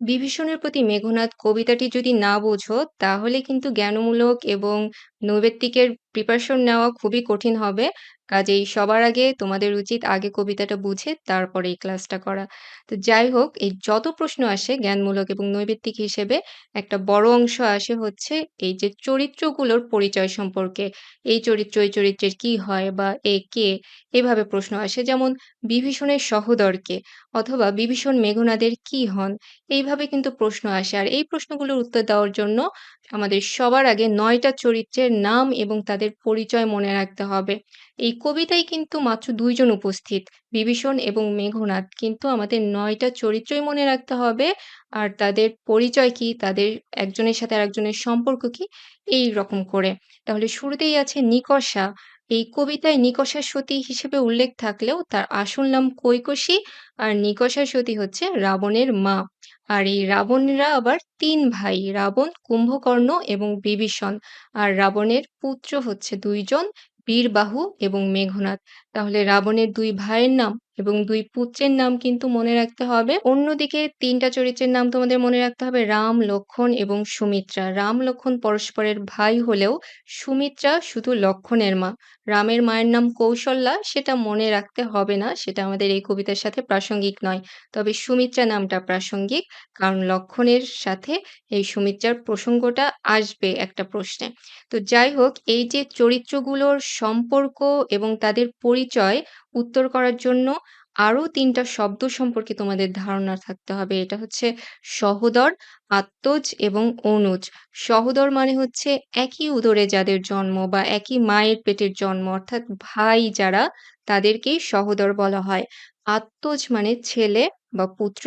বিভীষণের প্রতি মেঘনাদ কবিতাটি যদি না বোঝো, তাহলে কিন্তু জ্ঞানমূলক এবং নৈবেত্তিকের প্রিপারেশন নেওয়া খুবই কঠিন হবে। কাজেই সবার আগে তোমাদের উচিত আগে কবিতাটা বুঝে তারপরে এই ক্লাসটা করা। তো যাই হোক, এই যত প্রশ্ন আসে জ্ঞানমূলক এবং নৈবেত্তিক হিসেবে একটা বড় অংশ আসে হচ্ছে এই যে চরিত্রগুলোর পরিচয় সম্পর্কে। এই চরিত্র, এই চরিত্রের কি হয় বা এ কে? এভাবে প্রশ্ন আসে। যেমন বিভীষণের সহোদর কে? অথবা বিভীষণ মেঘনাদের কি হন? এইভাবে কিন্তু প্রশ্ন আসে। আর এই প্রশ্নগুলোর উত্তর দেওয়ার জন্য আমাদের সবার আগে ৯ টা চরিত্রের নাম এবং তাদের পরিচয় মনে রাখতে হবে। এই কবিতায় কিন্তু মাত্র দুইজন উপস্থিত, বিভীষণ এবং মেঘনাথ কিন্তু আমাদের নয়টা চরিত্রই মনে রাখতে হবে। আর তাদের পরিচয় কি, তাদের একজনের সাথে আরেকজনের সম্পর্ক কি, এই রকম করে। তাহলে শুরুতেই আছে নিকষা। এই কবিতায় নিকষা সতী হিসেবে উল্লেখ থাকলেও তার আসল নাম কৈকসী আর নিকষা সতী হচ্ছে রাবণের মা। আর এই রাবণরা আবার তিন ভাই রাবণ, কুম্ভকর্ণ এবং বিভীষণ। আর রাবণের পুত্র হচ্ছে দুইজন বীরবাহু এবং মেঘনাথ তাহলে রাবণের দুই ভাইয়ের নাম এবং দুই পুত্রের নাম কিন্তু মনে রাখতে হবে। অন্যদিকে তিনটা চরিত্রের নাম তোমাদের মনে রাখতে হবে রাম, লক্ষণ এবং সুমিত্রা। রাম, লক্ষণ পরস্পরের ভাই হলেও সুমিত্রা শুধু লক্ষণের মা। রামের মায়ের নাম কৌশল্যা সেটা মনে রাখতে হবে না। সেটা আমাদের এই কবিতার সাথে প্রাসঙ্গিক নয়। তবে সুমিত্রা নামটা প্রাসঙ্গিক। কারণ লক্ষণের সাথে এই সুমিত্রার প্রসঙ্গটা আসবে একটা প্রশ্নে। তো যাই হোক, এই যে চরিত্রগুলোর সম্পর্ক এবং তাদের পরিচয় উত্তর করার জন্য আরও ৩ টা শব্দ সম্পর্কে তোমাদের ধারণা থাকতে হবে। এটা হচ্ছে সহোদর, আত্মজ এবং অনুজ। সহোদর মানে হচ্ছে একই উদরে যাদের জন্ম বা একই মায়ের পেটের জন্ম অর্থাৎ ভাই যারা তাদেরকেই সহোদর বলা হয়। আত্মজ মানে ছেলে বা পুত্র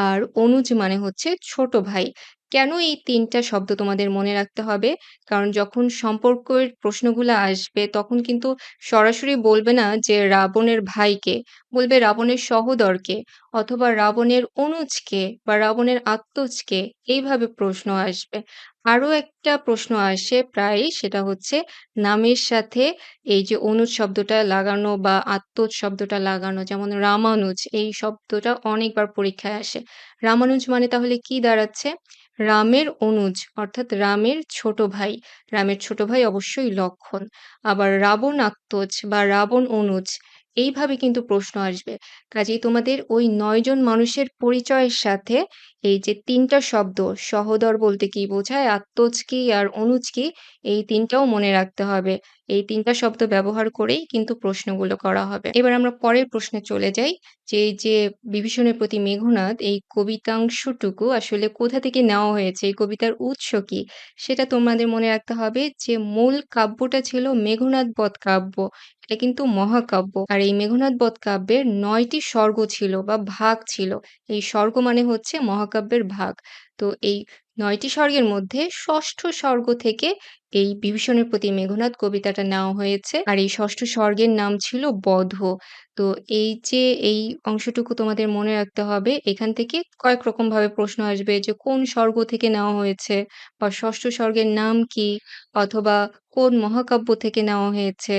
আর অনুজ মানে হচ্ছে ছোট ভাই। কেন এই তিনটা শব্দ তোমাদের মনে রাখতে হবে? কারণ যখন সম্পর্কের প্রশ্নগুলো আসবে, তখন কিন্তু সরাসরি বলবে না যে রাবণের ভাইকে, বলবে রাবণের সহোদর কে? অথবা রাবণের অনুজকে বা রাবণের আত্মজকে এইভাবে প্রশ্ন আসবে। আরও একটা প্রশ্ন আসে প্রায়ই সেটা হচ্ছে নামের সাথে এই যে অনুজ শব্দটা লাগানো বা আত্মজ শব্দটা লাগানো, যেমন রামানুজ, এই শব্দটা অনেকবার পরীক্ষায় আসে। রামানুজ মানে তাহলে কি দাঁড়াচ্ছে? রামের অনুজ, অর্থাৎ রামের ছোট ভাই। রামের ছোট ভাই অবশ্যই লক্ষণ আবার রাবণ আত্মজ বা রাবণ অনুজ, এইভাবে কিন্তু প্রশ্ন আসবে। কাজেই তোমাদের ওই নয়জন মানুষের পরিচয়ের সাথে এই যে তিনটা শব্দ সহোদর বলতে কি বোঝায়, আত্মজ কি আর অনুজ কি এই তিনটাও মনে রাখতে হবে। এই তিনটা শব্দ ব্যবহার করেই কিন্তু প্রশ্নগুলো করা হবে। এবার আমরা পরের প্রশ্নে চলে যাই যে যে বিভীষণের প্রতি মেঘনাথ এই কবিতাংশটুকু আসলে কোথা থেকে নেওয়া হয়েছে? এই কবিতার উৎস কি? সেটা তোমাদের মনে রাখতে হবে যে মূল কাব্যটা ছিল মেঘনাদ বধ কাব্য। এটা কিন্তু মহাকাব্য। আর এই মেঘনাদ বধ কাব্যের নয়টি স্বর্গ ছিল বা ভাগ ছিল। এই স্বর্গ মানে হচ্ছে মহাকাব্যের ভাগ। তো এই নয়টি স্বর্গের মধ্যে ষষ্ঠ স্বর্গ থেকে এই বিভীষণের প্রতি মেঘনাদ কবিতাটা নেওয়া হয়েছে। আর এই ষষ্ঠ স্বর্গের নাম ছিল বধ। তো এই যে এই অংশটুকু তোমাদের মনে রাখতে হবে। এখান থেকে কয়েক রকমভাবে প্রশ্ন আসবে যে কোন স্বর্গ থেকে নেওয়া হয়েছে বা ষষ্ঠ স্বর্গের নাম কি? অথবা কোন মহাকাব্য থেকে নেওয়া হয়েছে?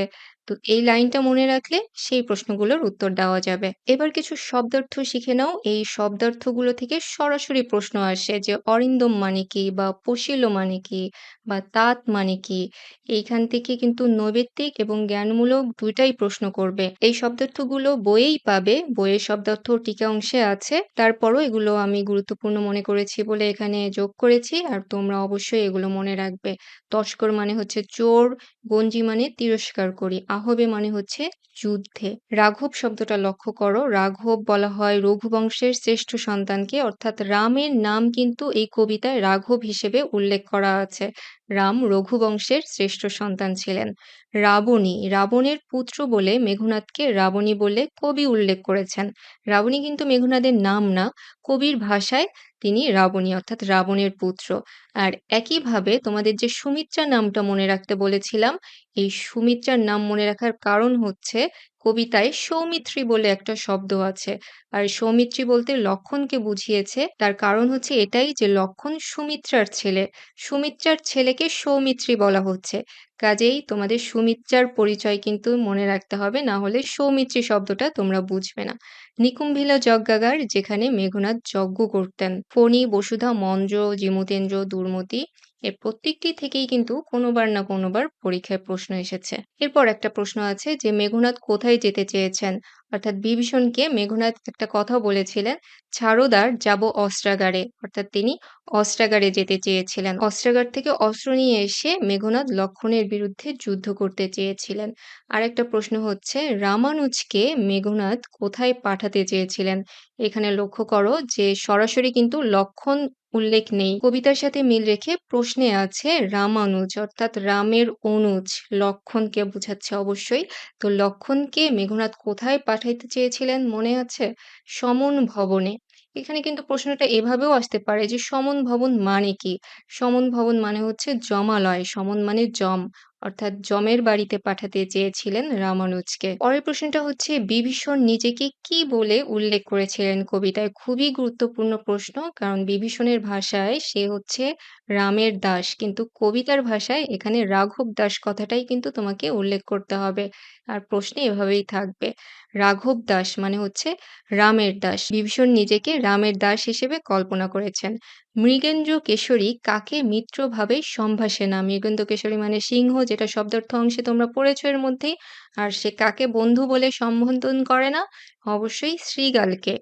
তো এই লাইনটা মনে রাখলে সেই প্রশ্নগুলোর উত্তর দেওয়া যাবে। এবার কিছু শব্দার্থ শিখে নাও। এই শব্দার্থগুলো থেকে সরাসরি প্রশ্ন আসে যে অরিন্দম মানে কি? বা পশিল মানে কি? বা তাঁত মানে কি? এইখান থেকে কিন্তু নৈবেত্তিক এবং জ্ঞানমূলক ২ টাই প্রশ্ন করবে। এই শব্দার্থগুলো বইয়েই পাবে। বইয়ের শব্দার্থ টিকা অংশে আছে। তারপরও এগুলো আমি গুরুত্বপূর্ণ মনে করেছি বলে এখানে যোগ করেছি। আর তোমরা অবশ্যই এগুলো মনে রাখবে। তস্কর মানে হচ্ছে চোর, গঞ্জি মানে তিরস্কার করি, আহবে মানে হচ্ছে যুদ্ধে। রাঘব শব্দটা লক্ষ্য করো। রাঘব বলা হয় রঘুবংশের শ্রেষ্ঠ সন্তানকে অর্থাৎ রামের নাম কিন্তু এই কবিতায় রাঘব হিসেবে উল্লেখ করা আছে। রাম রঘুবংশের শ্রেষ্ঠ সন্তান ছিলেন। রাবণী, রাবণের পুত্র বলে মেঘনাথকে রাবণী বলে কবি উল্লেখ করেছেন। রাবণী কিন্তু মেঘনাদের নাম না। কবির ভাষায় তিনি রাবণী অর্থাৎ রাবণের পুত্র। আর একইভাবে তোমাদের যে সুমিত্রা নামটা মনে রাখতে বলেছিলাম, এই সুমিত্রার নাম মনে রাখার কারণ হচ্ছে কবিতায় সৌমিত্রী বলে একটা শব্দ আছে। আর সৌমিত্রী বলতে লক্ষণকে বুঝিয়েছে। তার কারণ হচ্ছে এটাই যে লক্ষণ সুমিত্রার ছেলে। সুমিত্রার ছেলেকে সৌমিত্রী বলা হচ্ছে। কাজেই তোমাদের সুমিত্রার পরিচয় কিন্তু মনে রাখতে হবে। না হলে সৌমিত্রী শব্দটা তোমরা বুঝবে না। নিকুম্ভিলা যজ্ঞাগার যেখানে মেঘনাথ যজ্ঞ করতেন। ফণি, বসুধা, মঞ্জ, জিমুতেন্দ্র, দুর্মতি এর প্রত্যেকটি থেকেই কিন্তু কোনোবার না কোনোবার পরীক্ষায় প্রশ্ন এসেছে। এরপর একটা প্রশ্ন আছে যে মেঘনাথ কোথায় যেতে চেয়েছেন? অর্থাৎ বিভীষণকে মেঘনাথ একটা কথা বলেছিলেন, ছাড়োদার যাব অস্ত্রাগারে। অর্থাৎ তিনি অস্ত্রাগারে যেতে চেয়েছিলেন। অস্ত্রাগার থেকে অস্ত্র নিয়ে এসে মেঘনাথ লক্ষণের বিরুদ্ধে যুদ্ধ করতে চেয়েছিলেন। আর একটা প্রশ্ন হচ্ছে, রামানুজকে মেঘনাথ কোথায় পাঠাতে চেয়েছিলেন? এখানে লক্ষ্য করো যে সরাসরি কিন্তু লক্ষণ উল্লেখ নেই। কবিতার সাথে মিল রেখে প্রশ্নে আছে রামানুজ, অর্থাৎ রামের অনুজ লক্ষণকে বোঝাচ্ছে অবশ্যই। তো লক্ষণকে মেঘনাথ কোথায় পাঠাইতে চেয়েছিলেন মনে আছে? সমন ভবনে। এখানে কিন্তু প্রশ্নটা এভাবেও আসতে পারে যে, সমন ভবন মানে কি? সমন ভবন মানে হচ্ছে জমালয়। সমন মানে জম। অর্থাৎ যমের বাড়িতে পাঠাতে চেয়েছিলেন রামানুজকে। পরের প্রশ্নটা হচ্ছে, বিভীষণ নিজেকে কি বলে উল্লেখ করেছিলেন কবিতায়? খুবই গুরুত্বপূর্ণ প্রশ্ন, কারণ বিভীষণের ভাষায় সে হচ্ছে রামের দাস, কিন্তু কবিতার ভাষায় এখানে রাঘব দাস কথাটাই কিন্তু তোমাকে উল্লেখ করতে হবে। আর প্রশ্নে এভাবেই থাকবে, রাঘব দাস মানে হচ্ছে রামের দাস। বিভীষণ নিজেকে রামের দাস হিসেবে কল্পনা করেছেন। মৃগেন্দ্র কেশরী কাকে মিত্রভাবে সম্ভাসে না? মৃগেন্দ্র কেশরী মানে সিংহ, যেটা শব্দার্থ অংশে তোমরা পড়েছ এর মধ্যেই আর সে কাকে বন্ধু বলে সম্বোধন করে না? অবশ্যই শ্রীগালকে।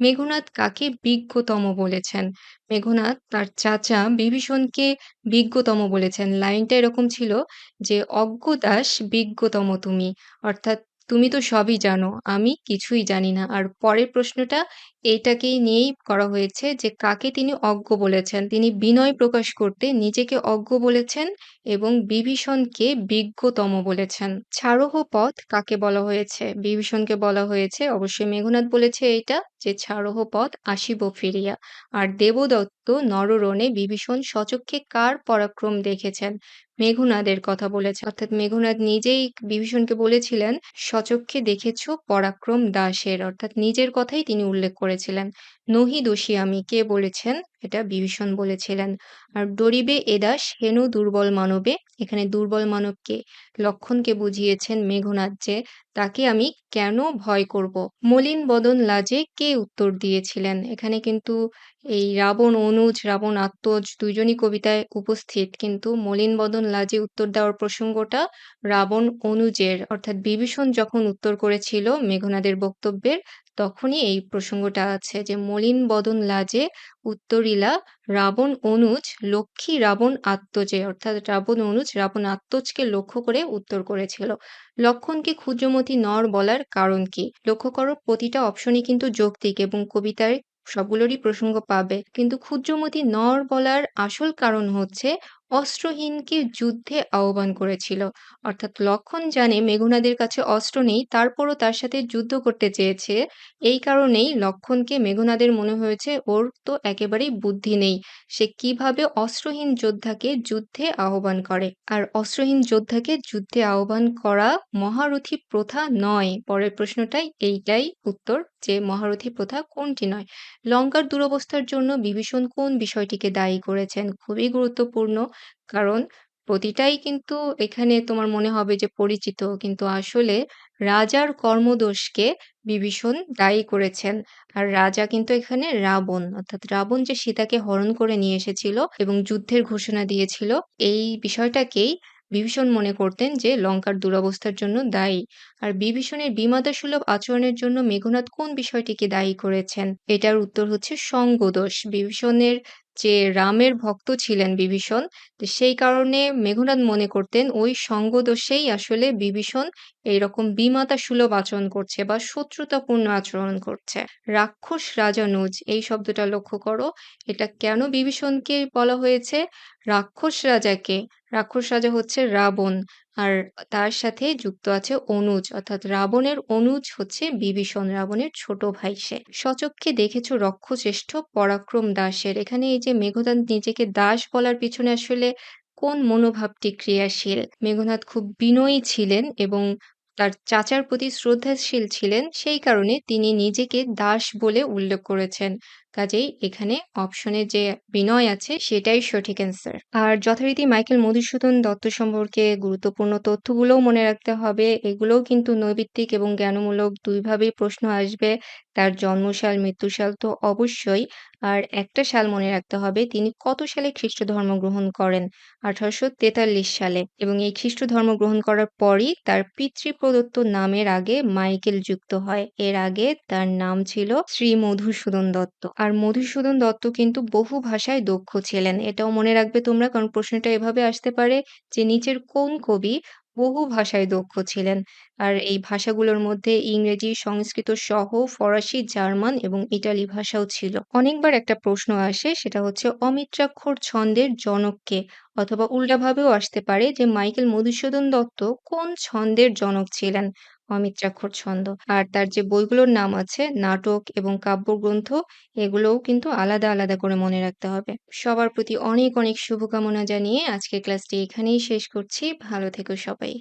মেঘনাদ কাকে বিজ্ঞতম বলেছেন? মেঘনাদ তার চাচা বিভীষণকে বিজ্ঞতম বলেছেন। লাইনটা এরকম ছিল যে অজ্ঞ দাস বিজ্ঞতম তুমি। অর্থাৎ তুমি তো সবই জানো, আমি কিছুই জানি না। আর পরের প্রশ্নটা এইটাকেই নিয়েই করা হয়েছে যে, কাকে তিনি অজ্ঞ বলেছেন? তিনি বিনয় প্রকাশ করতে নিজেকে অজ্ঞ বলেছেন এবং বিভীষণকে বিজ্ঞতম বলেছেন। ছাড়হ পথ কাকে বলা হয়েছে? বিভীষণকে বলা হয়েছে, অবশ্যই মেঘনাথ বলেছে এইটা, যে ছাড়হ পথ আসিব ফিরিয়া। আর দেবদত্ত নররণে বিভীষণ সচক্ষে কার পরাক্রম দেখেছেন? মেঘনাদের কথা বলেছে। অর্থাৎ মেঘনাদ নিজেই বিভীষণকে বলেছিলেন সচক্ষে দেখেছ পরাক্রম দাসের। অর্থাৎ নিজের কথাই তিনি উল্লেখ করেছিলেন। নহি দোষী আমি, কে বলেছেন? এটা বিভীষণ বলেছিলেন। আর ডরিবে এদাস হেনু দুর্বল মানবে। এখানে দুর্বল মানবকে লক্ষণকে বুঝিয়েছেন মেঘনাদ যে, তাকে আমি কেন ভয় করব? মলিন বদন লাজে কে উত্তর দিয়েছিলেন? এখানে কিন্তু এই রাবণ, অনুজ, রাবণ আত্মজ দুজনই কবিতায় উপস্থিত। কিন্তু মলিন বদন লাজে উত্তর দেওয়ার প্রসঙ্গটা রাবণ, অনুজের। অর্থাৎ বিভীষণ যখন উত্তর করেছিল মেঘনাদের বক্তব্যের তখনই এই প্রসঙ্গটা আছে যে, মলিন বদন লাজে উত্তরিলা রাবণ অনুজ লক্ষ্মী রাবণ আত্মজে, অর্থাৎ রাবণ অনুজ রাবণ আত্মজকে লক্ষ্য করে উত্তর করেছিল। লক্ষণকে ক্ষুদ্রমতি নর বলার কারণ কি? লক্ষ্য করো, প্রতিটা অপশনই কিন্তু যৌক্তিক এবং কবিতায় সবগুলোরই প্রসঙ্গ পাবে। কিন্তু ক্ষুদ্রমতি নর বলার আসল কারণ হচ্ছে অস্ত্রহীনকে যুদ্ধে আহ্বান করেছিল। অর্থাৎ লক্ষণ জানে মেঘনাদের কাছে অস্ত্র নেই, তারপরও তার সাথে যুদ্ধ করতে চেয়েছে। এই কারণেই লক্ষণকে মেঘনাদের মনে হয়েছে, ওর তো একেবারেই বুদ্ধি নেই। সে কীভাবে অস্ত্রহীন যোদ্ধাকে যুদ্ধে আহ্বান করে? আর অস্ত্রহীন যোদ্ধাকে যুদ্ধে আহ্বান করা মহারথী প্রথা নয়। পরের প্রশ্নটাই, এইটাই উত্তর। যে মহারথী প্রথা কোনটি নয়? লঙ্কার দুরবস্থার জন্য বিভীষণ কোন বিষয়টিকে দায়ী করেছেন? খুবই গুরুত্বপূর্ণ। কারণ প্রতিটাই কিন্তু এখানে তোমার মনে হবে যে পরিচিত। কিন্তু আসলে রাজার কর্মদোষকে বিভীষণ দায়ী করেছেন। আর রাজা কিন্তু এখানে রাবণ। অর্থাৎ রাবণ যে সীতাকে হরণ করে নিয়ে এসেছিল এবং যুদ্ধের ঘোষণা দিয়েছিল, এই বিষয়টাকেই বিভীষণ মনে করতেন যে, লঙ্কার দুরবস্থার জন্য দায়ী। আর বিভীষণের বিমাতা সুলভ আচরণের জন্য মেঘনাথ কোন বিষয়টিকে দায়ী করেছেন? এটার উত্তর হচ্ছে সঙ্গদোষ। বিভীষণের যে রামের ভক্ত ছিলেন বিভীষণ সেই কারণে মেঘনাথ মনে করতেন ওই সঙ্গদোষেই আসলে বিভীষণ এইরকম বিমাতা সুলভ আচরণ করছে বা শত্রুতাপূর্ণ আচরণ করছে। রাক্ষস রাজা নুজ, এই শব্দটা লক্ষ্য করো। এটা কেন বিভীষণকে বলা হয়েছে? রাক্ষস রাজাকে রাক্ষস রাজা হচ্ছে রাবণ, আর তার সাথে যুক্ত আছে অনুজ, অর্থাৎ রাবণের অনুজ হচ্ছে বিভীষণ রাবণের ছোট ভাই সে। সচক্ষে দেখেছ রক্ষশ্রেষ্ঠ পরাক্রম দাসের। এখানে এই যে মেঘনাদ নিজেকে দাস বলার পিছনে আসলে কোন মনোভাবটি ক্রিয়াশীল? মেঘনাথ খুব বিনয়ী ছিলেন এবং তার চাচার প্রতি শ্রদ্ধাশীল ছিলেন, সেই কারণে তিনি নিজেকে দাস বলে উল্লেখ করেছেন। কাজেই এখানে অপশনে যে বিনয় আছে সেটাই সঠিক অ্যান্সার। আর যথারীতি মাইকেল মধুসূদন দত্ত সম্পর্কে গুরুত্বপূর্ণ তথ্যগুলোও মনে রাখতে হবে। এগুলোও কিন্তু নৈর্ব্যক্তিক এবং জ্ঞানমূলক দুইভাবেই প্রশ্ন আসবে। তার জন্মসাল, মৃত্যুসাল তো অবশ্যই। আর একটা সাল মনে রাখতে হবে তিনি কত সালে খ্রিস্ট ধর্ম গ্রহণ করেন? ১৮৪৩ সালে এবং এই খ্রিস্ট ধর্ম গ্রহণ করার পরই তার পিতৃ প্রদত্ত নামের আগে মাইকেল যুক্ত হয়। এর আগে তার নাম ছিল শ্রী মধুসূদন দত্ত। আর মধুসূদন দত্ত কিন্তু বহু ভাষায় দক্ষ ছিলেন। এটাও মনে রাখবে তোমরা কারণ প্রশ্নটা এভাবে আসতে পারে যে নিচের কোন কবি বহু ভাষায় দক্ষ ছিলেন? আর এই ভাষাগুলোর মধ্যে ইংরেজি, সংস্কৃত সহ ফরাসি, জার্মান এবং ইটালি ভাষাও ছিল। অনেকবার একটা প্রশ্ন আসে সেটা হচ্ছে অমিত্রাক্ষর ছন্দের জনককে অথবা উল্টাভাবেও আসতে পারে যে মাইকেল মধুসূদন দত্ত কোন ছন্দের জনক ছিলেন? অমিত্রাক্ষর ছন্দ। আর তার যে বইগুলোর নাম আছে নাটক এবং কাব্যগ্রন্থ এগুলোও কিন্তু আলাদা, আলাদা করে মনে রাখতে হবে। সবার প্রতি অনেক, অনেক শুভকামনা জানিয়ে আজকের ক্লাসটি এখানেই শেষ করছি। ভালো থেকো সবাই।